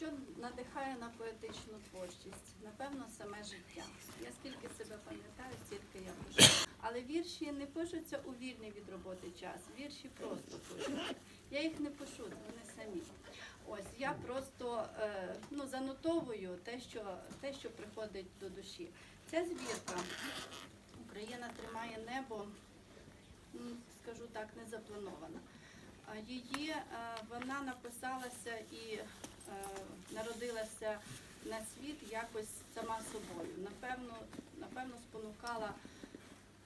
Що надихає на поетичну творчість? Напевно, саме життя. Я скільки себе пам'ятаю, стільки я пишу. Але вірші не пишуться у вільний від роботи час. Вірші просто пишуться. Я їх не пишу, вони самі. Ось я просто е, ну, занотовую те, що, те, що приходить до душі. Ця збірка Україна тримає небо, скажу так, не запланована. Її е, вона написалася і народилася на світ якось сама собою. Напевно, напевно, спонукала,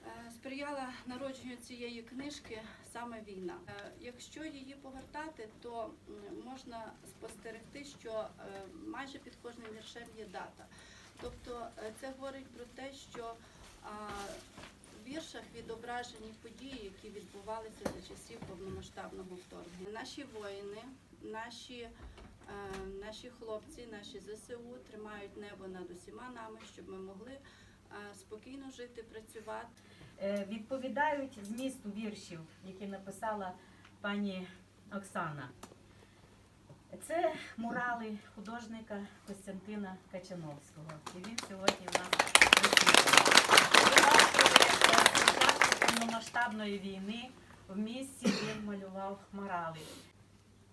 е, сприяла народженню цієї книжки саме війна. Е, Якщо її погортати, то можна спостерегти, що е, майже під кожним віршем є дата. Тобто е, це говорить про те, що в віршах відображені події, які відбувалися за часів повномасштабного вторгнення. Наші воїни, наші, е, наші хлопці, наші ЗСУ тримають небо над усіма нами, щоб ми могли е, спокійно жити, працювати. Е, відповідають змісту віршів, які написала пані Оксана. Це мурали художника Костянтина Качановського. І він сьогодні у нас повномасштабної війни в місті він малював морали.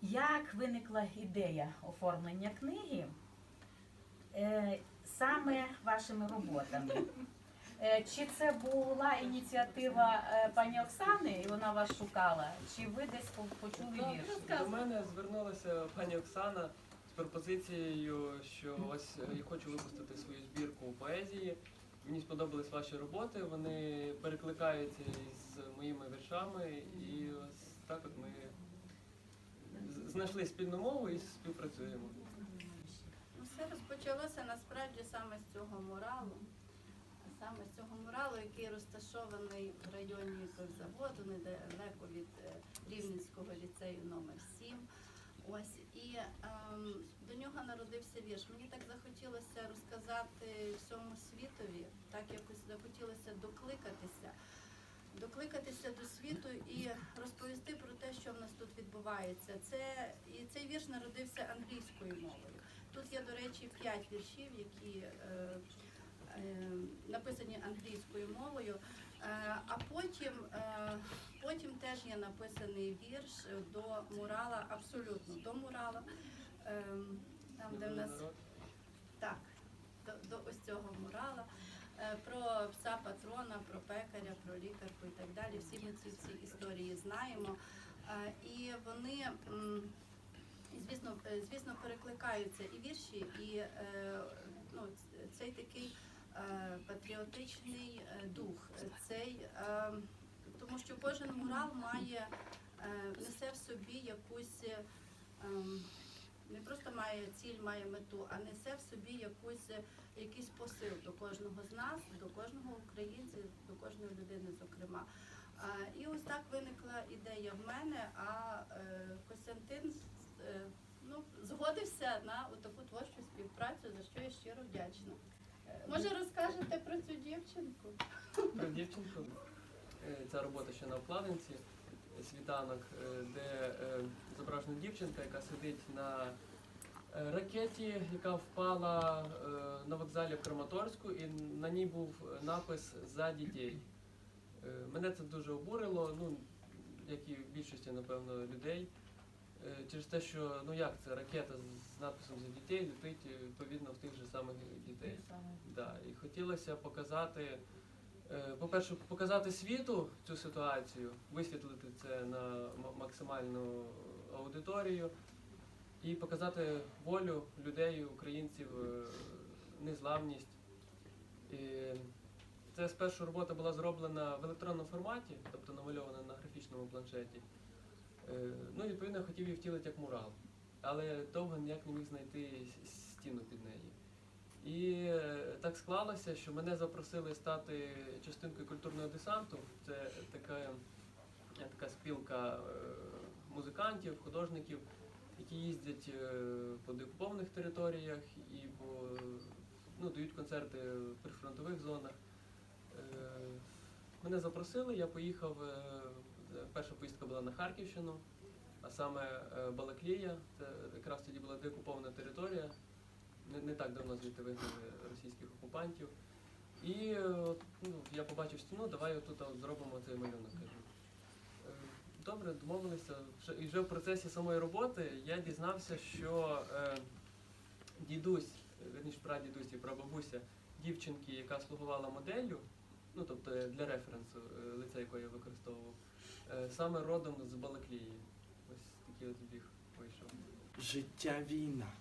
Як виникла ідея оформлення книги е, саме вашими роботами? Е, Чи це була ініціатива е, пані Оксани, і вона вас шукала? Чи ви десь почули вірш? До мене звернулася пані Оксана з пропозицією, що ось е, я хочу випустити свою збірку поезії. Мені сподобались ваші роботи, вони перекликаються із моїми віршами, і ось так от ми з- знайшли спільну мову і співпрацюємо. Ну, Все розпочалося насправді саме з цього муралу. Саме з цього муралу, який розташований в районі заводу, недалеко від е, Рівненського ліцею номер 7 Ось і ем, до нього народився вірш. Мені так захотілося розказати всьому світові, так якось захотілося докликатися, докликатися до світу і розповісти про те, що в нас тут відбувається. Це і цей вірш народився англійською мовою. Тут є, до речі, п'ять віршів, які е, е, написані англійською мовою. Е, а потім, е, потім теж є написаний вірш до мурала, абсолютно до мурала. Е, там, де в нас Народ. так, до, до ось цього мурала. Е, Про пса патрона, про пекаря, про лікарку і так далі. Всі ми ці всі історії знаємо. Е, І вони, звісно, е, звісно, перекликаються і вірші, і е, ну, цей такий патріотичний дух. Цей, тому що кожен мурал має, несе в собі якусь. Не просто має ціль, має мету, а несе в собі якусь, е, якийсь посил до кожного з нас, до кожного українця, до кожної людини, зокрема. І ось так виникла ідея в мене, а е, Костянтин е, ну, згодився на таку творчу співпрацю, за що я щиро вдячна. Може, розкажете про цю дівчинку? Про дівчинку. Ця робота ще на обкладинці світанок, е, де е, зображена дівчинка, яка сидить на е, ракеті, яка впала на вокзалі в Краматорську, і на ній був напис за дітей. Мене це дуже обурило, ну, як і в більшості, напевно, людей. Через те, що ну як це ракета з написом за дітей летить відповідно в тих же самих дітей. Да, і хотілося показати, по-перше, показати світу цю ситуацію, висвітлити це на максимальну аудиторію і показати волю людей, українців, е, незламність. І це спершу робота була зроблена в електронному форматі, тобто намальована на графічному планшеті. Е, Ну, відповідно, хотів її втілити як мурал, але довго ніяк не міг знайти стіну під неї. І е, так склалося, що мене запросили стати частинкою культурного десанту. Це така, е, така спілка е, музикантів, художників, які їздять по деокупованих територіях і по, ну, дають концерти в прифронтових зонах. Мене запросили, я поїхав. Перша поїздка була на Харківщину. а саме Балаклія. Це якраз тоді була деокупована територія. Не, не так давно звідти вигнали російських окупантів. І е, ну, я побачив стіну, давай отут от зробимо цей малюнок. Кажу. Е, Добре, домовилися. І вже в процесі самої роботи я дізнався, що е, дідусь, верніше прадідусь і прабабуся дівчинки, яка слугувала моделлю, ну тобто е, для референсу, лице якої я використовував, е, саме родом з Балаклії. Ось такий от збіг вийшов. Життя війна,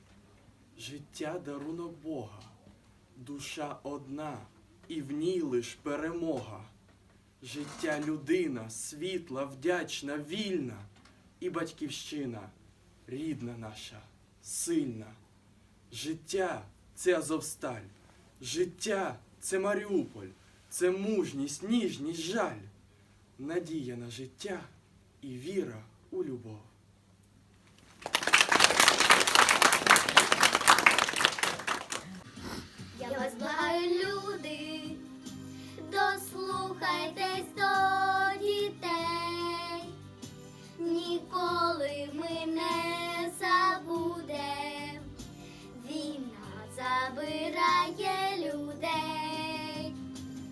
життя дарунок Бога, душа одна, і в ній лиш перемога. Життя людина, світла, вдячна, вільна, і батьківщина, рідна наша, сильна. Життя це Азовсталь, життя це Маріуполь, це мужність, ніжність, жаль, надія на життя і віра у любов.